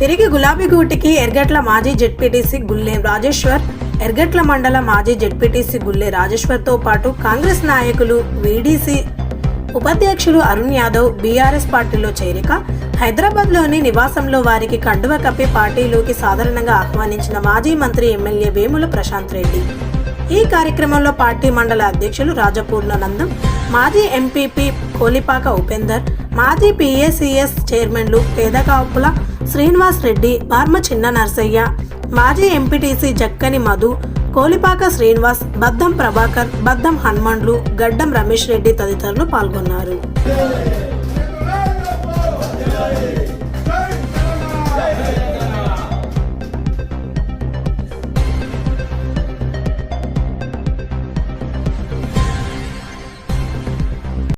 తిరిగి గులాబీ గూటికి ఎర్గట్ల మాజీ జెడ్పీటీసీ గుల్లే రాజేశ్వర్ ఎర్గట్ల మండల మాజీ జెడ్పీటీసీ గుల్లే రాజేశ్వర్తో పాటు కాంగ్రెస్ నాయకులు వీడీసీ ఉపాధ్యక్షులు అరుణ్ యాదవ్ బీఆర్ఎస్ పార్టీలో చేరిక హైదరాబాద్లోని నివాసంలో వారికి కండువ కప్పి పార్టీలోకి సాధారణంగా ఆహ్వానించిన మాజీ మంత్రి ఎమ్మెల్యే వేముల ప్రశాంత్ రెడ్డి. ఈ కార్యక్రమంలో పార్టీ మండల అధ్యక్షులు రాజపూర్ణానందం మాజీ ఎంపీపీ కోలిపాక ఉపేందర్ మాజీ పిఏసిఎస్ చైర్మన్లు పేదకాపుల శ్రీనివాస్ రెడ్డి బార్మ చిన్న నర్సయ్య మాజీ ఎంపీటీసీ జక్కని మధు కోలిపాక శ్రీనివాస్ బద్దం ప్రభాకర్ బద్దం హనుమండ్లు గడ్డం రమేష్ రెడ్డి తదితరులు పాల్గొన్నారు.